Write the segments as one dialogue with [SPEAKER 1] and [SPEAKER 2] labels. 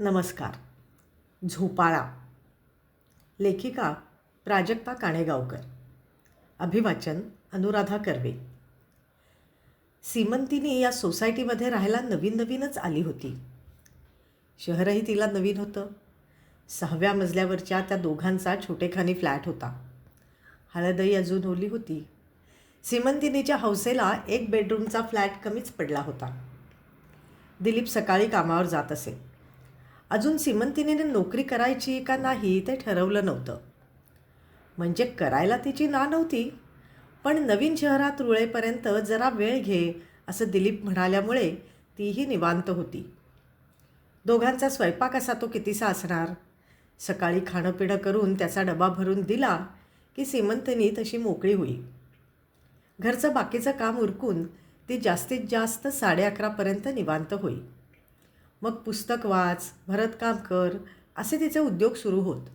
[SPEAKER 1] नमस्कार. झोपाळा. लेखिका प्राजक्ता काणेगावकर. अभिवाचन अनुराधा कर्वे. सीमंतीने या सोसायटीमध्ये राहायला नवीन नवीनच आली होती. शहरही तिला नवीन होतं. सहाव्या मजल्यावरच्या त्या दोघांचा छोटेखानी फ्लॅट होता. हळदही अजून ओली होती. सीमंतिनीच्या हौसेला एक बेडरूमचा फ्लॅट कमीच पडला होता. दिलीप सकाळी कामावर जात असे. अजून सिमंतिनीने नोकरी करायची का नाही ते ठरवलं नव्हतं. म्हणजे करायला तिची ना नव्हती पण नवीन शहरात रुळेपर्यंत जरा वेळ घे असं दिलीप म्हणाल्यामुळे तीही निवांत होती. दोघांचा स्वयंपाक असा तो कितीसा असणार? सकाळी खाणं पिणं करून त्याचा डबा भरून दिला की सीमंतिनी तशी मोकळी होईल घरचं बाकीचं काम उरकून ती जास्तीत जास्त साडे अकरापर्यंत निवांत होईल मग पुस्तक वाच भरतकाम कर असे तिचे उद्योग सुरू होत.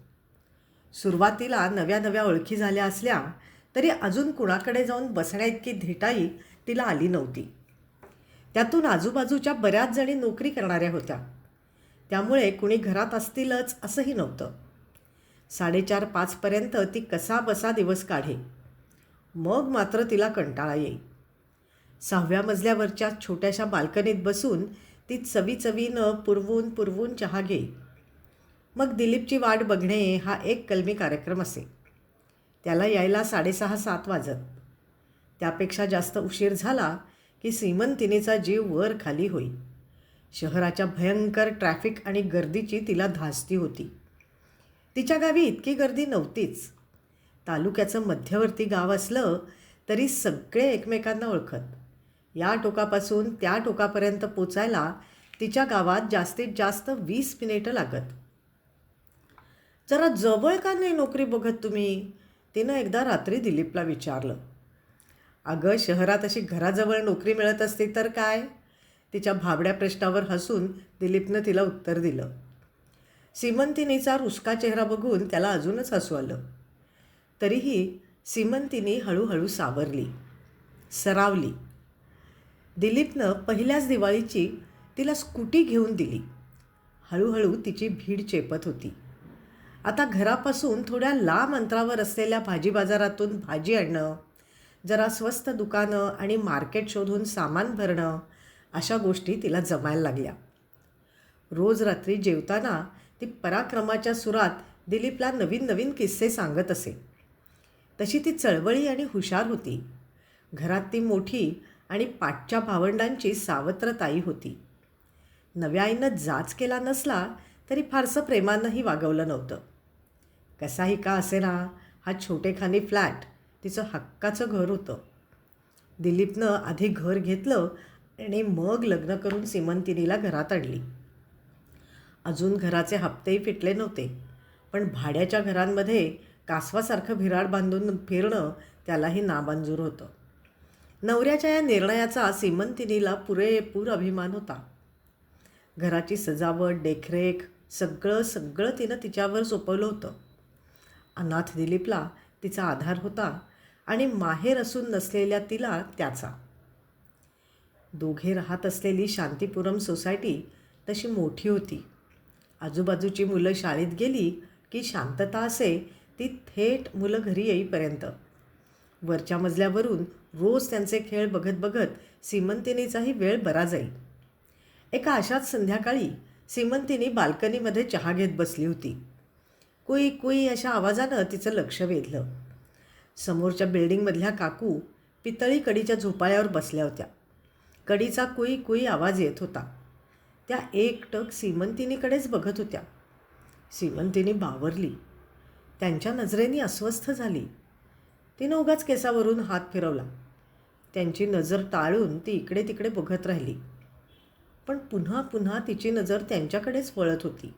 [SPEAKER 1] सुरुवातीला नव्या नव्या ओळखी झाल्या असल्या तरी अजून कुणाकडे जाऊन बसण्याइतकी धिटाई तिला आली नव्हती. त्यातून आजूबाजूच्या बऱ्याच जणी नोकरी करणाऱ्या होत्या. त्यामुळे कुणी घरात असतीलच असंही नव्हतं. साडेचार पाचपर्यंत ती कसा बसा दिवस काढे. मग मात्र तिला कंटाळा येई. सहाव्या मजल्यावरच्या छोट्याशा बाल्कनीत बसून ती चवी चवीनं पुरवून पुरवून चहा घेई मग दिलीपची वाट बघणे हा एक कलमी कार्यक्रम असे. त्याला यायला साडेसहा सात वाजत. त्यापेक्षा जास्त उशीर झाला की सीमंतिनीचा जीव वर खाली होई. शहराच्या भयंकर ट्रॅफिक आणि गर्दीची तिला धास्ती होती. तिच्या गावी इतकी गर्दी नव्हतीच. तालुक्याचं मध्यवर्ती गाव असलं तरी सगळे एकमेकांना ओळखत. या टोकापासून त्या टोकापर्यंत पोचायला तिच्या गावात जास्तीत जास्त वीस मिनिटं लागत. जरा जवळ का नाही नोकरी बघत तुम्ही? तिनं एकदा रात्री दिलीपला विचारलं. अगं शहरात अशी घराजवळ नोकरी मिळत असते तर काय? तिच्या भाबड्या प्रश्नावर हसून दिलीपनं तिला उत्तर दिलं. सीमंतिनीचा रुसका चेहरा बघून त्याला अजूनच हसू आलं. तरीही सीमंतिनी हळूहळू सावरली सरावली. दिलीपनं पहिल्याच दिवाळीची तिला स्कूटी घेऊन दिली. हळूहळू तिची भीड चेपत होती. आता घरापासून थोड्या लांब अंतरावर असलेल्या भाजी बाजारातून भाजी आणणं जरा स्वस्त दुकानं आणि मार्केट शोधून सामान भरणं अशा गोष्टी तिला जमायला लागल्या. रोज रात्री जेवताना ती पराक्रमाच्या सुरात दिलीपला नवीन नवीन किस्से सांगत असे. तशी ती चळवळी आणि हुशार होती. घरात ती मोठी आणि पाठच्या भावंडांची सावत्र ताई होती. नव्या आईनं जाच केला नसला तरी फारसं प्रेमानंही वागवलं नव्हतं. कसाही का असेना हा छोटेखानी फ्लॅट तिचं हक्काचं घर होतं. दिलीपनं आधी घर घेतलं आणि मग लग्न करून सीमंतिनीला घरात आणली. अजून घराचे हप्तेही फिटले नव्हते पण भाड्याच्या घरांमध्ये कासवासारखं भिराड बांधून फिरणं त्यालाही नामंजूर होतं. नवऱ्याच्या या निर्णयाचा सीमंतिनीला पुरेपूर अभिमान होता. घराची सजावट देखरेख सगळं सगळं तिनं तिच्यावर सोपवलं होतं. अनाथ दिलीपला तिचा आधार होता आणि माहेर असून नसलेल्या तिला त्याचा. दोघे राहत असलेली शांतीपुरम सोसायटी तशी मोठी होती. आजूबाजूची मुलं शाळेत गेली की शांतता असे ती थेट मुलं घरी येईपर्यंत. वरच्या मजल्यावरून रोज त्यांचे खेळ बघत बघत सीमंतिनीचाही वेळ बरा जाईल. एका अशाच संध्याकाळी सीमंतिनी बाल्कनीमध्ये चहा घेत बसली होती. कुई कुई अशा आवाजानं तिचं लक्ष वेधलं. समोरच्या बिल्डिंगमधल्या काकू पितळी कडीच्या झोपाळ्यावर बसल्या होत्या. कडीचा कुई कुई आवाज येत होता. त्या एकटक सीमंतिनीकडेच बघत होत्या. सीमंतिनी बावरली. त्यांच्या नजरेनी अस्वस्थ झाली. तिनं उगाच केसावरून हात फिरवला. त्यांची नजर टाळून ती इकडे तिकडे बघत राहिली. पण पुन्हा पुन्हा तिची नजर त्यांच्याकडेच वळत होती.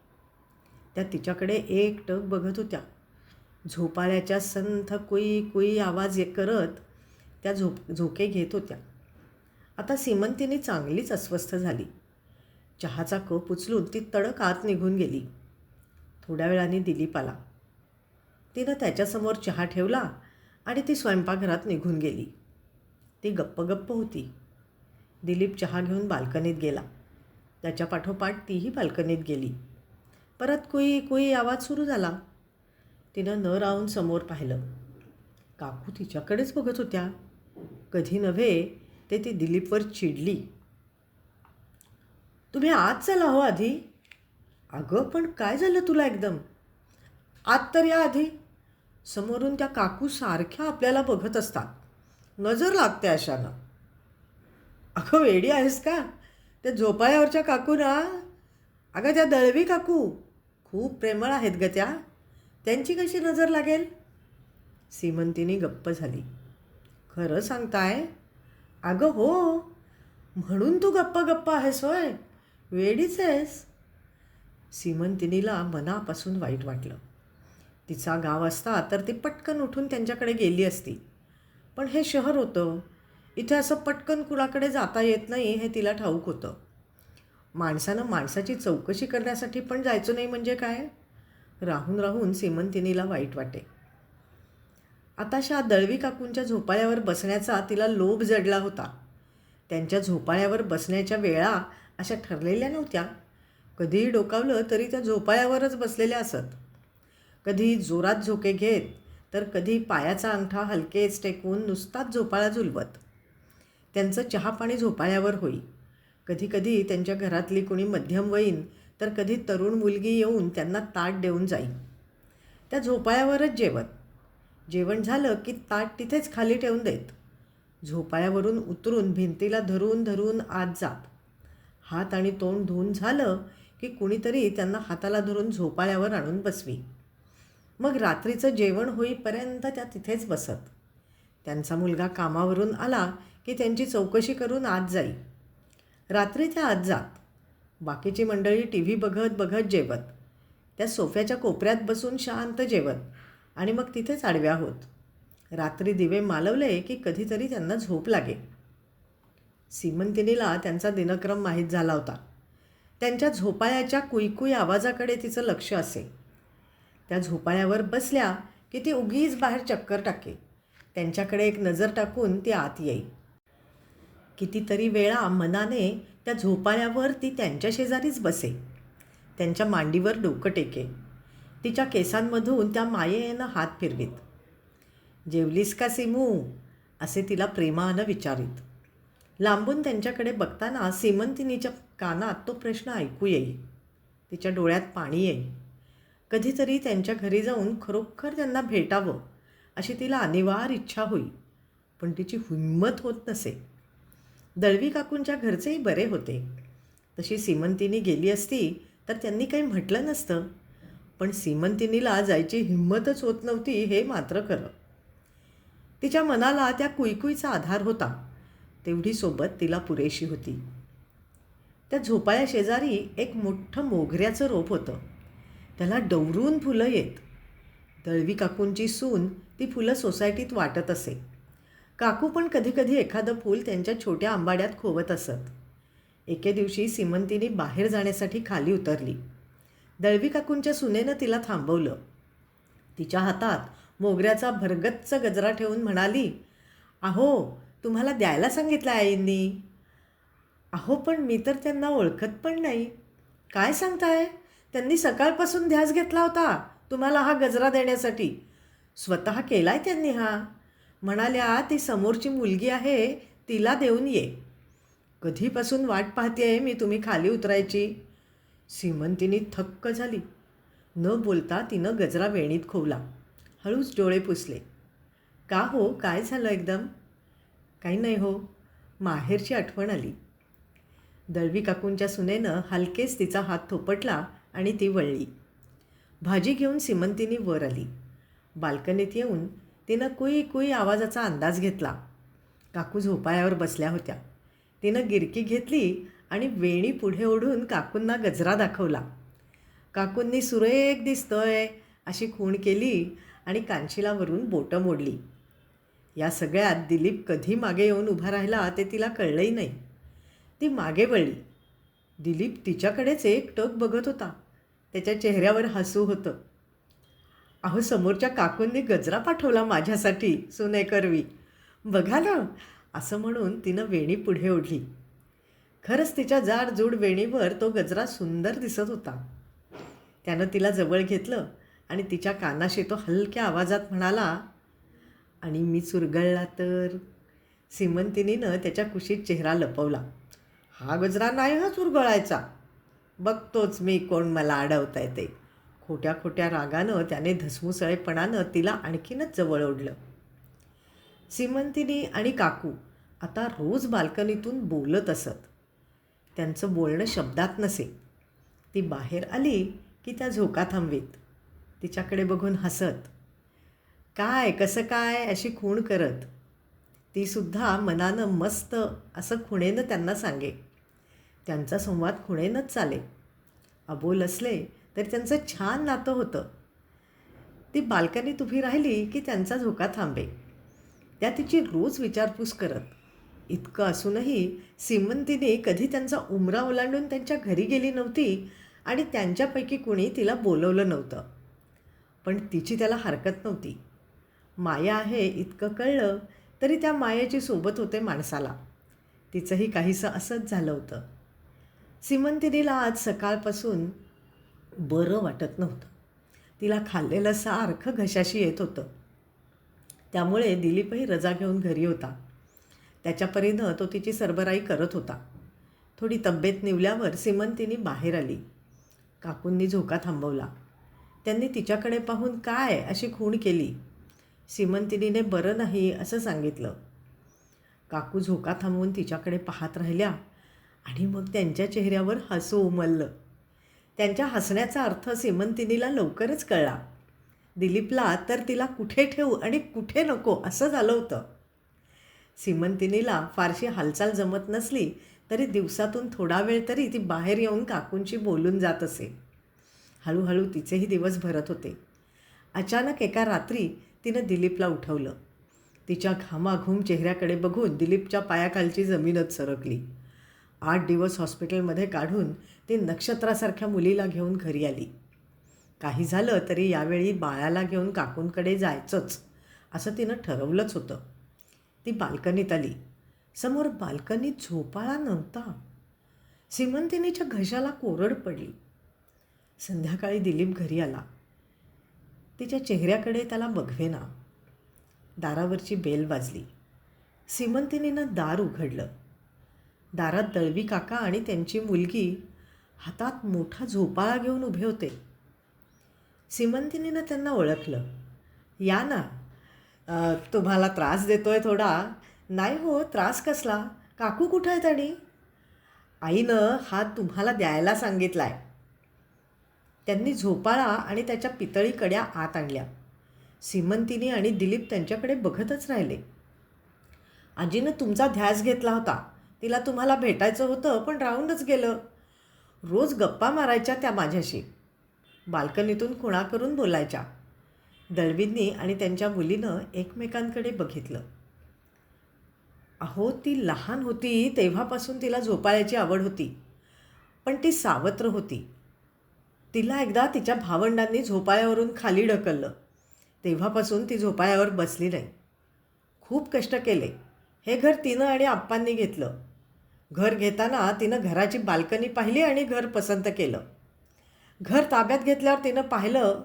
[SPEAKER 1] त्या तिच्याकडे एकटक बघत होत्या. झोपाळ्याच्या संथ कुई कुई आवाज करत त्या झोप झोके घेत होत्या. आता सीमंतीने चांगलीच अस्वस्थ झाली. चहाचा कप उचलून ती तडक आत निघून गेली. थोड्या वेळाने दिलीप आला. तिनं त्याच्यासमोर चहा ठेवला आणि ती स्वयंपाकघरात निघून गेली. ती गप्प गप्प होती. दिलीप चहा घेऊन बाल्कनीत गेला. त्याच्या पाठोपाठ तीही बाल्कनीत गेली. परत कुई कुई आवाज सुरू झाला. तिनं न राहून समोर पाहिलं. काकू तिच्याकडेच बघत होत्या. कधी नव्हे ते ती दिलीपवर चिडली. तुम्ही आत चला हो आधी. अगं पण काय झालं तुला एकदम? आत तर या आधी. समोरून त्या काकू सारख्या आपल्याला बघत असतात. नजर लागते अशानं. अगं वेडी आहेस का? त्या झोपाळ्यावरच्या काकू ना अगं त्या दळवी काकू खूप प्रेमळ आहेत ग त्या. त्यांची कशी नजर लागेल? सीमंतीने गप्प झाली. खरं सांगताय? अगं हो म्हणून तू गप्पा गप्पा आहेस होय. वेडीच आहेस. सीमंतिनीला मनापासून वाईट वाटलं. तिचा गाव असता तर ती पटकन उठून त्यांच्याकडे गेली असती. पण हे शहर होतं. इथे असं पटकन कुणाकडे जाता येत नाही हे तिला ठाऊक होतं. माणसानं माणसाची चौकशी करण्यासाठी पण जायचं नाही म्हणजे काय? राहून राहून सीमंतिनीला वाईट वाटे. आताशा दळवी काकूंच्या झोपाळ्यावर बसण्याचा तिला लोभ जडला होता. त्यांच्या झोपाळ्यावर बसण्याच्या वेळा अशा ठरलेल्या नव्हत्या. कधीही डोकावलं तरी त्या झोपाळ्यावरच बसलेल्या असत. कधी जोरात झोके घेत तर कधी पायाचा अंगठा हलकेच टेकवून नुसताच झोपाळा झुलवत. त्यांचं चहापाणी झोपाळ्यावर होई. कधीकधी त्यांच्या घरातली कोणी मध्यमवयीन तर कधी तरुण मुलगी येऊन त्यांना ताट देऊन जाई. त्या झोपाळ्यावरच जेवत. जेवण झालं की ताट तिथेच खाली ठेवून देत. झोपाळ्यावरून उतरून भिंतीला धरून धरून आत जात. हात आणि तोंड धुवून झालं की कुणीतरी त्यांना हाताला धरून झोपाळ्यावर आणून बसवी. मग रात्रीचं जेवण होईपर्यंत त्या तिथेच बसत. त्यांचा मुलगा कामावरून आला की त्यांची चौकशी करून आत जाई. रात्री त्या आत जात. बाकीची मंडळी टी व्ही बघत बघत जेवत. त्या सोफ्याच्या कोपऱ्यात बसून शांत जेवत आणि मग तिथेच आडव्या होत. रात्री दिवे मालवले की कधीतरी त्यांना झोप लागे. सीमंतिनीला त्यांचा दिनक्रम माहीत झाला होता. त्यांच्या झोपाळ्याच्या कुईकुई आवाजाकडे तिचं लक्ष असे. त्या झोपाळ्यावर बसल्या की ती उगीच बाहेर चक्कर टाके त्यांच्याकडे एक नजर टाकून ती आत येई कितीतरी वेळा मनाने त्या झोपाळ्यावर ती त्यांच्या शेजारीच बसे त्यांच्या मांडीवर डोकं टेके तिच्या केसांमधून त्या मायेनं हात फिरवीत. जेवलीस का सिमू? असे तिला प्रेमानं विचारित. लांबून त्यांच्याकडे बघताना सीमंतिनीच्या कानात तो प्रश्न ऐकू येई तिच्या डोळ्यात पाणी येई कधीतरी त्यांच्या घरी जाऊन खरोखर त्यांना भेटावं अशी तिला अनिवार इच्छा होई पण तिची हिंमत होत नसे. दळवी काकूंच्या घरचेही बरे होते. तशी सीमंतिनी गेली असती तर त्यांनी काही म्हटलं नसतं पण सीमंतिनीला जायची हिंमतच होत नव्हती हे मात्र खरं. तिच्या मनाला त्या कुईकुईचा आधार होता तेवढी सोबत तिला पुरेशी होती. त्या झोपाळ्या शेजारी एक मोठं मोगऱ्याचं रोप होतं. त्याला डवरून फुलं येत. दळवी काकूंची सून ती फुलं सोसायटीत वाटत असे. काकू पण कधीकधी एखादं फूल त्यांच्या छोट्या आंबाड्यात खोवत असत. एके दिवशी सिमंतीने बाहेर जाण्यासाठी खाली उतरली. दळवी काकूंच्या सुनेनं तिला थांबवलं. तिच्या हातात मोगऱ्याचा भरगच्च गजरा ठेवून म्हणाली अहो तुम्हाला द्यायला सांगितलं आईंनी. अहो पण मी तर त्यांना ओळखत पण नाही. काय सांगताय? त्यांनी सकाळपासून ध्यास घेतला होता तुम्हाला हा गजरा देण्यासाठी. स्वतः केलाय त्यांनी हा. म्हणाल्या ती समोरची मुलगी आहे तिला देऊन ये. कधीपासून वाट पाहते मी तुम्ही खाली उतरायची. सीमंतीने थक्क झाली. न बोलता तिनं गजरा वेणीत खोवला. हळूच डोळे पुसले. का हो? काय झालं एकदम? काही नाही हो. माहेरची आठवण आली. दळवी काकूंच्या सुनेनं हलकेच तिचा हात थोपटला आणि ती वळली. भाजी घेऊन सिमंतीने वर आली. बाल्कनीत येऊन तिनं कुई कुई आवाजाचा अंदाज घेतला. काकू झोपाळ्यावर बसल्या होत्या. तिनं गिरकी घेतली आणि वेणी पुढे ओढून काकूंना गजरा दाखवला. काकूंनी सुरेख दिसतोय अशी खूण केली आणि कांशिलावरून बोटं मोडली. या सगळ्यात दिलीप कधी मागे येऊन उभा राहिला ते तिला कळलंही नाही. ती मागे वळली. दिलीप तिच्याकडेच एक टक बघत होता. त्याच्या चेहऱ्यावर हसू होतं. अहो समोरच्या काकूंनी गजरा पाठवला माझ्यासाठी सुनेकरवी. बघा ना असं म्हणून तिनं वेणी पुढे ओढली. खरंच तिच्या जाड जूड वेणीवर तो गजरा सुंदर दिसत होता. त्यानं तिला जवळ घेतलं आणि तिच्या कानाशी तो हलक्या आवाजात म्हणाला आणि मी चुरगळला तर? सिमंतिनीनं त्याच्या कुशीत चेहरा लपवला. हा गजरा नाही हा चुरगळायचा. बघतोच मी कोण मला अडवता येते खोट्या खोट्या रागानं त्याने धसमुसळेपणानं तिला आणखीनच जवळ ओढलं. सिमंतिनी आणि काकू आता रोज बाल्कनीतून बोलत असत. त्यांचं बोलणं शब्दात नसे. ती बाहेर आली की त्या झोका थांबवीत. तिच्याकडे बघून हसत. काय कसं काय? अशी खूण करत. तीसुद्धा मनानं मस्त असं खुणेनं त्यांना सांगे. त्यांचा संवाद खुणेनच चाले अबोल असले तर त्यांचं छान नातं होतं. ती बाल्कनीत उभी राहिली की त्यांचा झोका थांबे. त्या तिची रोज विचारपूस करत. इतकं असूनही सीमंतीने कधी त्यांचा उमरा ओलांडून त्यांच्या घरी गेली नव्हती आणि त्यांच्यापैकी कुणी तिला बोलवलं नव्हतं. पण तिची त्याला हरकत नव्हती. माया आहे इतकं कळलं तरी त्या मायाची सोबत होते माणसाला. तिचंही काहीसं असंच झालं होतं. सिमंतिनीला आज सकाळपासून बरं वाटत नव्हतं. तिला खाल्लेलं सारखं घशाशी येत होतं. त्यामुळे दिलीपही रजा घेऊन घरी होता. त्याच्यापरीनं तो तिची सरबराई करत होता. थोडी तब्येत निवल्यावर सिमंतीनी बाहेर आली. काकूंनी झोका थांबवला. त्यांनी तिच्याकडे पाहून काय अशी खूण केली? सिमंतिनीने बरं नाही असं सांगितलं. काकू झोका थांबवून तिच्याकडे पाहत राहिल्या. आणि मग त्यांच्या चेहऱ्यावर हसू उमललं. त्यांच्या हसण्याचा अर्थ सिमंतिनीला लवकरच कळला. दिलीपला तर तिला कुठे ठेवू आणि कुठे नको असं झालं होतं. सिमंतिनीला फारशी हालचाल जमत नसली तरी दिवसातून थोडा वेळ तरी ती बाहेर येऊन काकूंशी बोलून जात असे. हळूहळू तिचेही दिवस भरत होते. अचानक एका रात्री तिनं दिलीपला उठवलं. तिच्या घामाघूम चेहऱ्याकडे बघून दिलीपच्या पायाखालची जमीनच सरकली. आठ दिवस हॉस्पिटलमध्ये काढून ती नक्षत्रासारख्या मुलीला घेऊन घरी आली. काही झालं तरी यावेळी बाळाला घेऊन काकूंकडे जायचंच असं तिनं ठरवलंच होतं. ती बाल्कनीत आली. समोर बाल्कनीत झोपाळा नव्हता सिमंतिनीच्या घशाला कोरड पडली. संध्याकाळी दिलीप घरी आला. तिच्या चेहऱ्याकडे त्याला बघवेना. दारावरची बेल वाजली. सिमंतिनीनं दार उघडलं. दारात दळवी काका आणि त्यांची मुलगी हातात मोठा झोपाळा घेऊन उभे होते. सिमंतिनीनं त्यांना ओळखलं. या ना तुम्हाला त्रास देतो आहे थोडा. नाही हो त्रास कसला? काकू कुठं आहेत आणि? आईनं हा तुम्हाला द्यायला सांगितला आहे त्यांनी झोपाळा आणि त्याच्या पितळी कड्या आत आणल्या. सिमंतिनी आणि दिलीप त्यांच्याकडे बघतच राहिले. आजीनं तुमचा ध्यास घेतला होता. तिला तुम्हाला भेटायचं होतं पण राहूनच गेलं. रोज गप्पा मारायच्या त्या माझ्याशी. बाल्कनीतून खुणा करून बोलायच्या. दळवींनी आणि त्यांच्या मुलीनं एकमेकांकडे बघितलं. अहो ती लहान होती तेव्हापासून तिला झोपाळ्याची आवड होती. पण ती सावत्र होती. तिला एकदा तिच्या भावंडांनी झोपाळ्यावरून खाली ढकललं. तेव्हापासून ती झोपाळ्यावर बसली नाही. खूप कष्ट केले. हे घर तिनं आणि आप्पांनी घेतलं. घर घेताना तिनं घराची बाल्कनी पाहिली आणि घर पसंत केलं. घर ताब्यात घेतल्यावर तिनं पाहिलं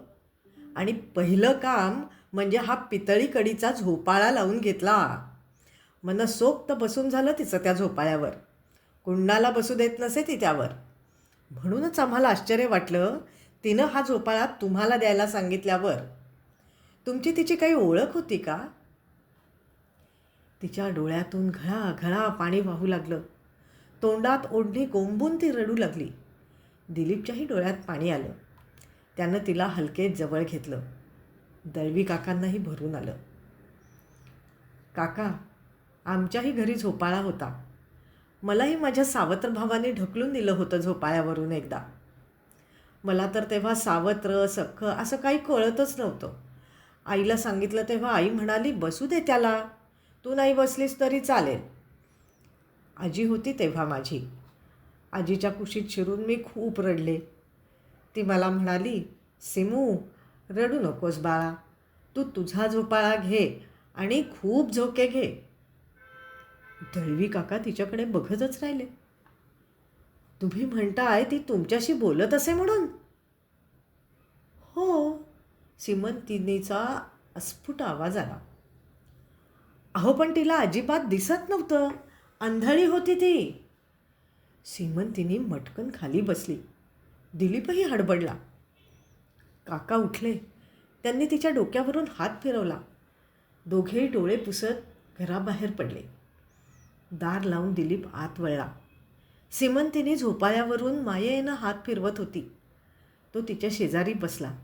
[SPEAKER 1] आणि पहिलं काम म्हणजे हा पितळी कडीचा झोपाळा लावून घेतला. मनसोक्त बसून झालं तिचं त्या झोपाळ्यावर. कुंडाला बसू देत नसे ती त्यावर. म्हणूनच आम्हाला आश्चर्य वाटलं तिनं हा झोपाळा तुम्हाला द्यायला सांगितल्यावर. तुमची तिची काही ओळख होती का? तिच्या डोळ्यातून घळा घळा पाणी वाहू लागलं. तोंडात ओढणी कोंबून ती रडू लागली. दिलीपच्याही डोळ्यात पाणी आलं. त्यानं तिला हलके जवळ घेतलं. दळवी काकांनाही भरून आलं. काका आमच्याही घरी झोपाळा होता. मलाही माझ्या सावत्र भावाने ढकलून दिलं होतं झोपाळ्यावरून एकदा. मला तर तेव्हा सावत्र सख्ख असं काही कळतच नव्हतं. आईला सांगितलं तेव्हा आई म्हणाली बसू दे त्याला. तू नाही बसलीस तरी चालेल. आजी होती तेव्हा माझी. आजीच्या कुशीत शिरून मी खूप रडले. ती मला म्हणाली सिमू रडू नकोस बाळा. तू तुझा झोपाळा घे आणि खूप झोके घे. दळवी काका तिच्याकडे बघतच राहिले. तुम्ही म्हणताय ती तुमच्याशी बोलत असे म्हणून? हो. सिमंतिनीचा अस्फुट आवाज आला. अहो पण तिला अजिबात दिसत नव्हतं. आंधळी होती ती. श्रीमंतीने मटकन खाली बसली. दिलीपही हडबडला. काका उठले. त्यांनी तिच्या डोक्यावरून हात फिरवला. दोघेही डोळे पुसत घराबाहेर पडले. दार लावून दिलीप आत वळला. श्रीमंतीने झोपाळ्यावरून मायेनं हात फिरवत होती. तो तिच्या शेजारी बसला.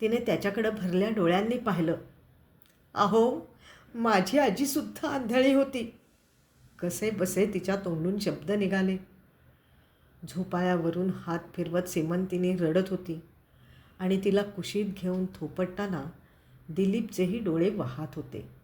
[SPEAKER 1] तिने त्याच्याकडं भरल्या डोळ्यांनी पाहिलं. अहो माझी आजीसुद्धा आंधळी होती. कसे बसे तिच्या तोंडून शब्द निघाले. झोपाळ्यावरून हात फिरवत सिमंतिनी रडत होती आणि तिला कुशीत घेऊन थोपटताना दिलीपचेही डोळे वाहत होते.